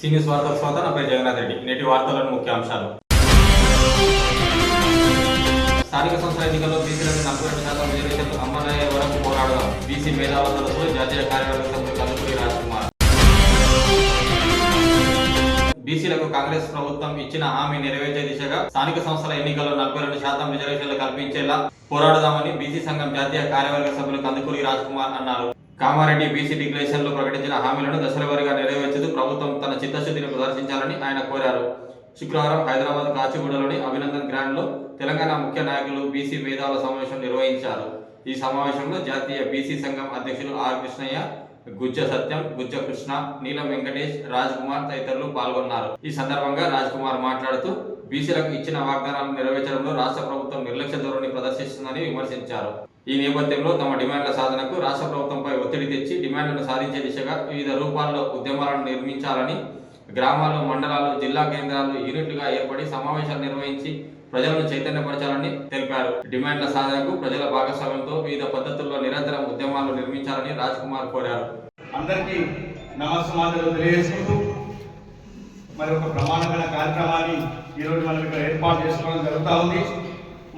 Seniors వార్తల స్వాత నాపై జగన్నాథ్ రెడ్డి. నేటి వార్తలను ముఖ్య అంశాలు. స్థానిక సంస్థల ఎన్నికల్లో బీసీలకు నలభై రెండు శాతం రిజర్వేషన్లు అమలయ్యే వరకు పోరాడదాం. బీసీ మేధావులతో జాతీయ కార్యవర్గ సభ్యులు కలుపురి రాజ్కుమార్. బీసీలకు కాంగ్రెస్ ప్రభుత్వం ఇచ్చిన హామీ నెరవేర్చే దిశగా స్థానిక సంస్థల ఎన్నికల్లో నలభై రెండు శాతం రిజర్వేషన్లు కల్పించేలా పోరాడదామని బీసీ సంఘం జాతీయ కార్యవర్గ సభ్యులు కందుకూరి రాజ్కుమార్ అన్నారు. కామారెడ్డి బీసీ డిక్లరేషన్లో ప్రకటించిన హామీలను దశల వారీగా నెరవేర్చుతూ ప్రభుత్వం తన చిత్తశుద్ధిని ప్రదర్శించాలని ఆయన కోరారు. శుక్రవారం హైదరాబాద్ కాచిగూడలోని అభినందన్ గ్రాండ్లో తెలంగాణ ముఖ్య నాయకులు బీసీ మేధావుల సమావేశం నిర్వహించారు. ఈ సమావేశంలో జాతీయ బీసీ సంఘం అధ్యక్షులు ఆర్ కృష్ణయ్య గుజ్జ సత్యం గుజ్జ కృష్ణ నీలం వెంకటేష్ రాజ్ కుమార్ తదితరులు పాల్గొన్నారు. ఈ సందర్భంగా రాజ్ కుమార్ మాట్లాడుతూ బీసీలకు ఇచ్చిన వాగ్దానాలను నెరవేర్చడంలో రాష్ట్ర ప్రభుత్వం నిర్లక్ష్య ధోరణి ప్రదర్శిస్తుందని విమర్శించారు. ఈ నేపథ్యంలో తమ డిమాండ్ల సాధనకు రాష్ట్ర ప్రభుత్వంపై ఒత్తిడి తెచ్చి డిమాండ్లను సాధించే దిశగా వివిధ రూపాల్లో ఉద్యమాలను నిర్మించాలని గ్రామాలు మండలాలు జిల్లా కేంద్రాలు యూనిట్లుగా ఏర్పడి సమావేశాలు నిర్వహించి ప్రజలను చైతన్యపరచాలని తెలిపారు. డిమాండ్ల సాధనకు ప్రజల భాగస్వామ్యంతో వివిధ పద్ధతుల్లో నిరంతరం ఉద్యమాలు నిర్మించాలని రాజ్ కుమార్ కోరారు. అందరికీ నమస్కారాలు తెలియజేసుకుంటూ మరి ఒక ప్రమాణమైన కార్యక్రమాన్ని ఈరోజు మనం ఇక్కడ ఏర్పాటు చేసుకోవడం జరుగుతూ ఉంది.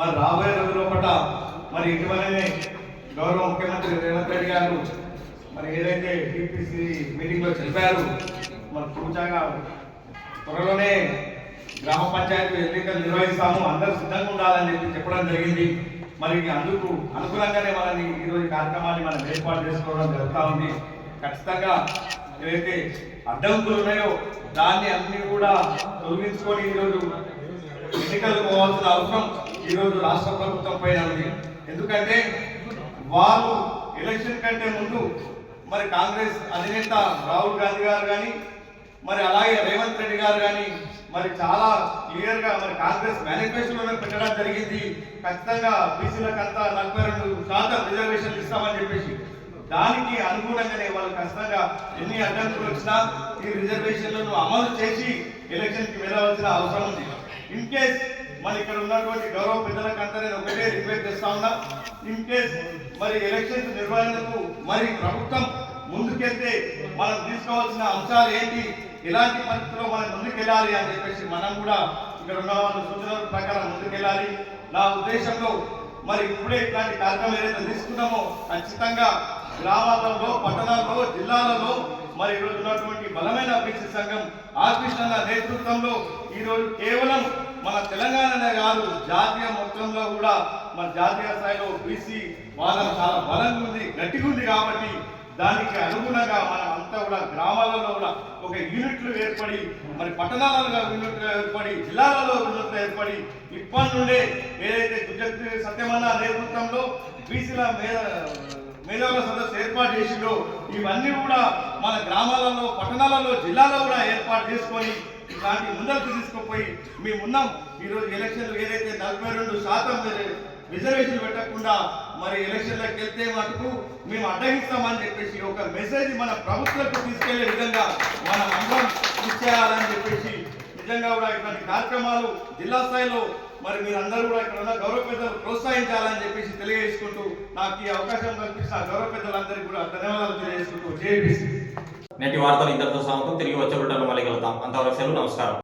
మరి రాబోయే రోజుల పట్ల మరి ఇటీవలనే గౌరవ ముఖ్యమంత్రి రేవంత్ రెడ్డి గారు మరి ఏదైతే టీపీసీ మీటింగ్లో చెప్పారు మరి సూచంగా త్వరలోనే గ్రామ పంచాయతీ ఎన్నికలు నిర్వహిస్తాము అందరూ సిద్ధంగా ఉండాలని చెప్పి చెప్పడం జరిగింది. మరి అందుకు అనుకూలంగానే మనని ఈరోజు కార్యక్రమాన్ని మనం ఏర్పాటు చేసుకోవడం జరుగుతూ ఉంది. ఖచ్చితంగా ఏవైతే అడ్డంకులు ఉన్నాయో దాన్ని అన్ని కూడా తొలగించుకొని ఈరోజు ఎన్నికలు పోవాల్సిన అవసరం ఈరోజు రాష్ట్ర ప్రభుత్వం పైన ఉంది. ఎందుకంటే వారు ఎలక్షన్ కంటే ముందు మరి కాంగ్రెస్ అధినేత రాహుల్ గాంధీ గారు కానీ మరి అలాగే రేవంత్ రెడ్డి గారు కానీ మరి చాలా క్లియర్గా మరి కాంగ్రెస్ మేనిఫెస్టోలో పెట్టడం జరిగింది. ఖచ్చితంగా బీసీలకంతా నలభై రెండు శాతం రిజర్వేషన్లు ఇస్తామని చెప్పేసి. దానికి అనుగుణంగానే వాళ్ళు ఖచ్చితంగా ఎన్ని అడ్డంకులు వచ్చినా ఈ రిజర్వేషన్లను అమలు చేసి ఎలక్షన్కి వెళ్ళవలసిన అవసరం ఉంది. ఇన్ కేస్ మరి ఇక్కడ ఉన్నటువంటి గౌరవ పెద్దలకంతా నేను ఒకటే రిక్వెస్ట్ చేస్తా ఉన్నా. ఇన్ కేస్ మరి ఎలక్షన్స్ నిర్వహణకు మరి ప్రభుత్వం ముందుకెళ్తే మనం తీసుకోవాల్సిన అంశాలు ఏంటి ఎలాంటి పరిస్థితుల్లో మనం ముందుకెళ్ళాలి అని చెప్పేసి మనం కూడా ఇక్కడ ఉన్న వాళ్ళ సూచనల ప్రకారం ముందుకెళ్ళాలి. నా ఉద్దేశంలో మరి ఇప్పుడే ఇట్లాంటి కార్యక్రమం ఏదైతే తీసుకున్నామో ఖచ్చితంగా గ్రామాలలో పట్టణాల్లో జిల్లాలలో మరి ఈరోజు ఉన్నటువంటి బలమైన బీసీ సంఘం ఆర్కృష్ణ నేతృత్వంలో ఈరోజు కేవలం మన తెలంగాణనే కాదు జాతీయ మొత్తంలో కూడా మన జాతీయ స్థాయిలో బీసీ వాదన చాలా బలంగా ఉంది గట్టిగా ఉంది కాబట్టి దానికి అనుగుణంగా మనం అంతా కూడా గ్రామాలలో కూడా ఒక యూనిట్లు ఏర్పడి మరి పట్టణాలలో యూనిట్లు ఏర్పడి జిల్లాలలో యూనిట్లు ఏర్పడి ఇప్పటి నుండే ఏదైతే గుజరాత్ సత్యమన్న నేతృత్వంలో బీసీల మేధ మేధావుల సదస్సు ఏర్పాటు చేసిందో ఇవన్నీ కూడా మన గ్రామాలలో పట్టణాలలో జిల్లాలో కూడా ఏర్పాటు చేసుకొని ఇలాంటి ముందరకు తీసుకుపోయి మేము ఉన్నాం. ఈరోజు ఎలక్షన్లు ఏదైతే నలభై రెండు శాతం రిజర్వేషన్ పెట్టకుండా మరి ఎలక్షన్లకు వెళ్తే మటుకు మేము అడ్డగిస్తామని చెప్పేసి ఒక మెసేజ్ మన ప్రభుత్వంకు తీసుకెళ్ళే విధంగా మనం అందరం కృషి చేయాలని చెప్పేసి నిజంగా కూడా ఇటువంటి కార్యక్రమాలు జిల్లా స్థాయిలో మరి మీరందరూ కూడా ఇక్కడ ఉన్న గౌరవ పెద్దలు ప్రోత్సహించాలని చెప్పేసి తెలియజేసుకుంటూ నాకు ఈ అవకాశం కల్పిస్తున్న గౌరవ పెద్దలందరికీ కూడా ధన్యవాదాలు తెలియజేసుకుంటూ జేపీసీ నేటి వార్తలు ఇంతటితో సమాప్తం. తిరిగి వచ్చే బిడ్డలు మళ్ళీ కలుగుతాం అంతవరకు సెలవు నమస్కారం.